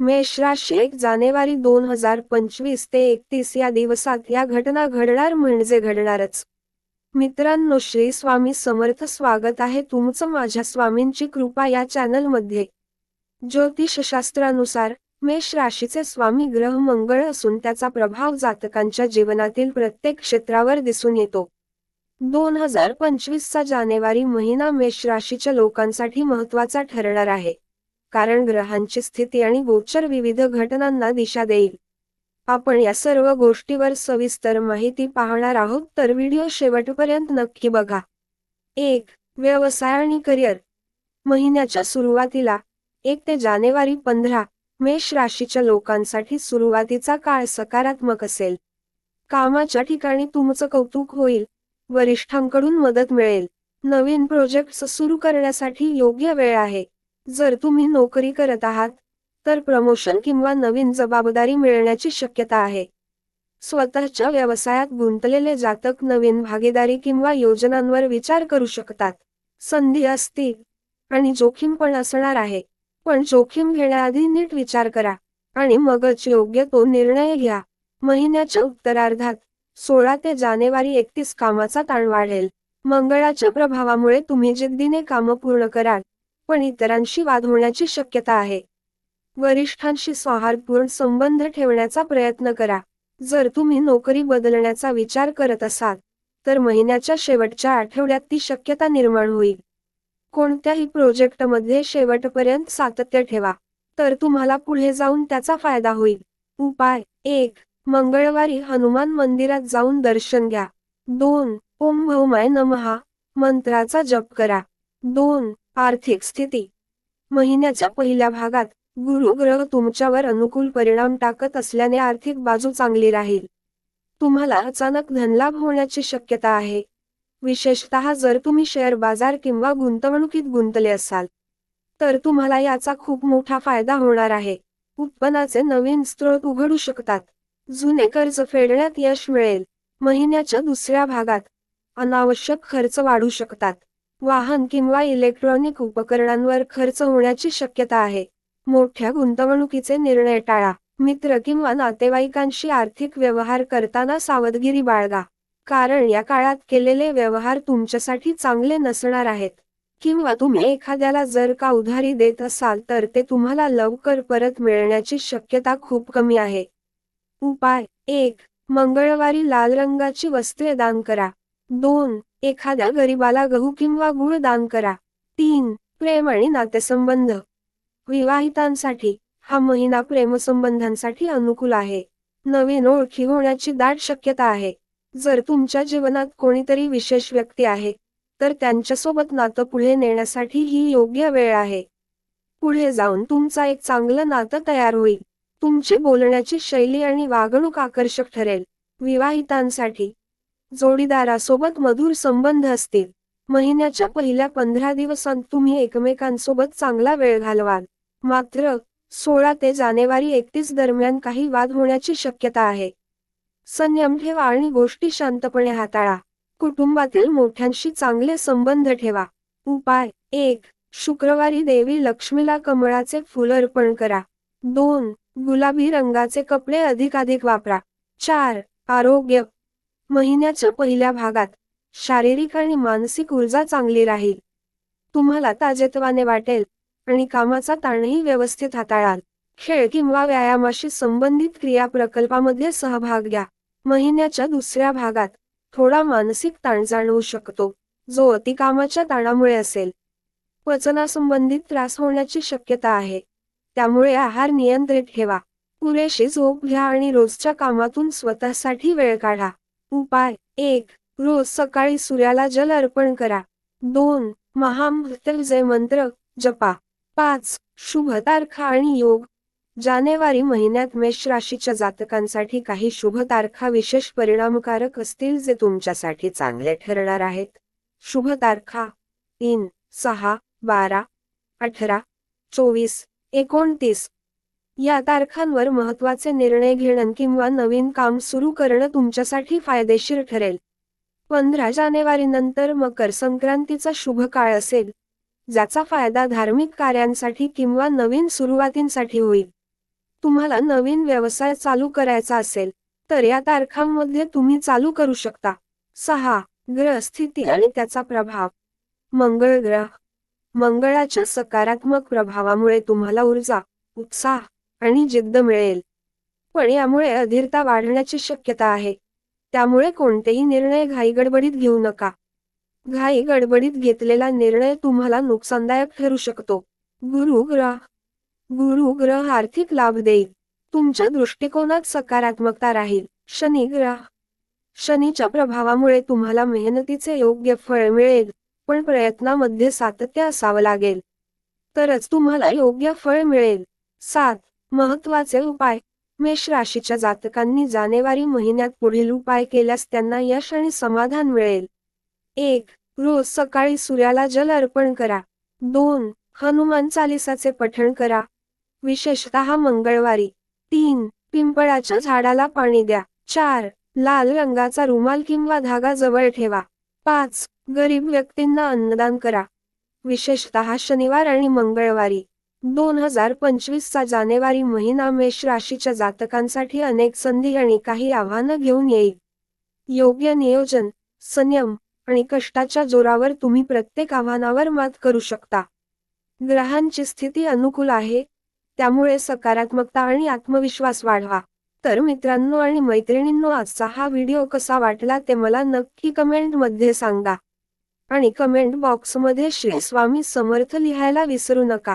मेष राशी एक जानेवारी दोन हजार पंचवीस ते एकतीस या दिवसात या घटना घडणार म्हणजे घडणारच. मित्रांनो श्री स्वामी समर्थ स्वागत आहे तुमचं माझ्या स्वामींची कृपा या चॅनलमध्ये. ज्योतिषशास्त्रानुसार मेष राशीचे स्वामी ग्रह मंगळ असून त्याचा प्रभाव जातकांच्या जीवनातील प्रत्येक क्षेत्रावर दिसून येतो. दोन हजार पंचवीसचा जानेवारी महिना मेष राशीच्या लोकांसाठी महत्त्वाचा ठरणार आहे. कारण ग्रहांची स्थिती आणि गोचर विविध घटनांना दिशा देईल. आपण या सर्व गोष्टीवर सविस्तर माहिती पाहणार आहोत तर व्हिडिओ शेवटपर्यंत नक्की बघा. एक व्यवसाय आणि करिअर. महिन्याच्या सुरुवातीला एक ते जानेवारी पंधरा मेष राशीच्या लोकांसाठी सुरुवातीचा काळ सकारात्मक असेल. कामाच्या ठिकाणी तुमचं कौतुक होईल वरिष्ठांकडून मदत मिळेल. नवीन प्रोजेक्ट सुरू करण्यासाठी योग्य वेळ आहे. जर तुम्ही नोकरी करत आहात तर प्रमोशन किंवा नवीन जबाबदारी मिळण्याची शक्यता आहे. स्वतःच्या व्यवसायात गुंतलेले जातक नवीन भागीदारी किंवा योजनांवर विचार करू शकतात. संधी असतील आणि जोखीम पण असणार आहे पण जोखीम घेण्याआधी नीट विचार करा आणि मगच योग्य तो निर्णय घ्या. महिन्याच्या उत्तरार्धात सोळा ते जानेवारी एकतीस कामाचा ताण वाढेल. मंगळाच्या प्रभावामुळे तुम्ही जिद्दीने कामं पूर्ण कराल. पण इतरांशी वाद होण्याची शक्यता आहे. वरिष्ठांशी सौहार्दपूर्ण संबंध ठेवण्याचा प्रयत्न करा. जर तुम्ही नोकरी बदलण्याचा विचार करत असाल तर महिन्याच्या शेवटच्या आठवड्यात ती शक्यता निर्माण होईल. कोणत्याही प्रोजेक्टमध्ये शेवटपर्यंत सातत्य ठेवा तर तुम्हाला पुढे जाऊन त्याचा फायदा होईल. उपाय एक मंगळवारी हनुमान मंदिरात जाऊन दर्शन घ्या. दोन ओम भौमाय नमहा मंत्राचा जप करा. दोन आर्थिक स्थिती. महिन्याच्या पहिल्या भागात गुरु ग्रह तुमच्यावर अनुकूल परिणाम टाकत असल्याने आर्थिक बाजू चांगली राहील. तुम्हाला अचानक धनलाभ होण्याची शक्यता आहे. विशेषतः जर तुम्ही शेअर बाजार किंवा गुंतवणुकीत गुंतले असाल तर तुम्हाला याचा खूप मोठा फायदा होणार आहे. उत्पन्नाचे नवीन स्त्रोत उघडू शकतात. जुने कर्ज फेडण्यात यश मिळेल. महिन्याच्या दुसऱ्या भागात अनावश्यक खर्च वाढू शकतात. वाहन किंवा इलेक्ट्रॉनिक उपकरणांवर खर्च होण्याची शक्यता आहे. मोठ्या गुंतवणुकीचे निर्णय टाळा. मित्र किंवा नातेवाईकांशी आर्थिक व्यवहार करताना सावधगिरी बाळगा. कारण या काळात केलेले व्यवहार तुमच्यासाठी चांगले नसणार आहेत. किंवा तुम्ही एखाद्याला जर का उधारी देत असाल तर ते तुम्हाला लवकर परत मिळण्याची शक्यता खूप कमी आहे. उपाय एक. मंगळवारी लाल रंगाची वस्त्रे दान करा. दोन. एखाद्या गरीबाला गहू किंवा गुळ दान करा. तीन प्रेम आणि नातेसंबंध. विवाहितांसाठी हा महिना प्रेमसंबंधांसाठी अनुकूल आहे. नवीन ओळखी होण्याची दाट शक्यता आहे. जर तुमच्या जीवनात कोणीतरी विशेष व्यक्ती आहे तर त्यांच्यासोबत नातं पुढे नेण्यासाठी ही योग्य वेळ आहे. पुढे जाऊन तुमचा एक चांगलं नातं तयार होईल. तुमची बोलण्याची शैली आणि वागणूक आकर्षक ठरेल. विवाहितांसाठी जोडीदारासोबत मधुर संबंध असतील. महिन्याच्या पहिल्या पंधरा दिवसांत तुम्ही एकमेकांसोबत चांगला वेळ घालवाल. मात्र सोळा ते जानेवारी एकतीस दरम्यान काही वाद होण्याची शक्यता आहे. संयम ठेवा आणि गोष्टी शांतपणे हाताळा. कुटुंबातील मोठ्यांशी चांगले संबंध ठेवा. उपाय एक शुक्रवारी देवी लक्ष्मीला कमळाचे फुल अर्पण करा. दोन गुलाबी रंगाचे कपडे अधिकाधिक वापरा. चार आरोग्य महिन्याच्या पहिल्या भागात शारीरिक आणि मानसिक ऊर्जा चांगली राहील. तुम्हाला ताजेतवाने वाटेल आणि कामाचा ताणही व्यवस्थित हाताळाल. खेळ किंवा व्यायामाशी संबंधित क्रिया प्रकल्पामध्ये सहभाग घ्या. महिन्याच्या दुसऱ्या भागात थोडा मानसिक ताण जाणवू शकतो जो अतिकामाच्या ताणामुळे असेल. पचनासंबंधित त्रास होण्याची शक्यता आहे. त्यामुळे आहार नियंत्रित ठेवा. पुरेशी झोप घ्या आणि रोजच्या कामातून स्वतःसाठी वेळ काढा. उपाय. एक रोज सकाळी सूर्याला जल अर्पण करा. दोन महामृत्युंजय मंत्र जपा. पाच शुभ तारखा आणि योग. जानेवारी महिन्यात मेष राशीच्या जातकांसाठी काही शुभ तारखा विशेष परिणामकारक असतील जे तुमच्यासाठी चांगले ठरणार आहेत. शुभ तारखा. तीन सहा बारा अठरा चोवीस एकोणतीस या तारखांवर महत्त्वाचे निर्णय घेणं किंवा नवीन काम सुरू करणं तुमच्यासाठी फायदेशीर ठरेल. पंधरा जानेवारीनंतर मकर संक्रांतीचा शुभ काळ असेल ज्याचा फायदा धार्मिक कार्यांसाठी किंवा नवीन सुरुवातींसाठी होईल. तुम्हाला नवीन व्यवसाय चालू करायचा असेल तर या तारखांमध्ये तुम्ही चालू करू शकता. सहा ग्रह स्थिती आणि त्याचा प्रभाव. मंगळ ग्रह. मंगळाच्या सकारात्मक प्रभावामुळे तुम्हाला ऊर्जा उत्साह आणि जिद्द मिळेल. पण यामुळे अधीरता वाढण्याची शक्यता आहे. त्यामुळे कोणतेही निर्णय घाईगडबडीत घेऊ नका. घाई गडबडीत घेतलेला निर्णय तुम्हाला नुकसानदायक ठरू शकतो. गुरु ग्रह गुरु ग्रह आर्थिक लाभ देईल. तुमच्या दृष्टिकोनात सकारात्मकता राहील. शनी ग्रह शनीच्या प्रभावामुळे तुम्हाला मेहनतीचे योग्य फळ मिळेल पण प्रयत्नामध्ये सातत्य असावं लागेल. तरच तुम्हाला योग्य फळ मिळेल. सात महत्त्वाचे उपाय. मेष राशीच्या जातकांनी जानेवारी महिन्यात पुढील उपाय केल्यास त्यांना यश आणि समाधान मिळेल. एक रोज सकाळी सूर्याला जल अर्पण करा. दोन हनुमान चालिसाचे पठण करा. विशेषतः मंगळवारी. तीन पिंपळाच्या झाडाला पाणी द्या. चार लाल रंगाचा रुमाल किंवा धागा जवळ ठेवा. पाच गरीब व्यक्तींना अन्नदान करा. विशेषतः शनिवार आणि मंगळवारी. दोन हजार पंचवीसचा जानेवारी महिना मेष राशीच्या जातकांसाठी अनेक संधी आणि काही आव्हानं घेऊन येईल. योग्य नियोजन संयम आणि कष्टाच्या जोरावर तुम्ही प्रत्येक आव्हानावर मात करू शकता. ग्रहांची स्थिती अनुकूल आहे त्यामुळे सकारात्मकता आणि आत्मविश्वास वाढवा. तर मित्रांनो आणि मैत्रिणींनो आजचा हा व्हिडिओ कसा वाटला ते मला नक्की कमेंटमध्ये सांगा. आणि कमेंट बॉक्समध्ये श्री स्वामी समर्थ लिहायला विसरू नका.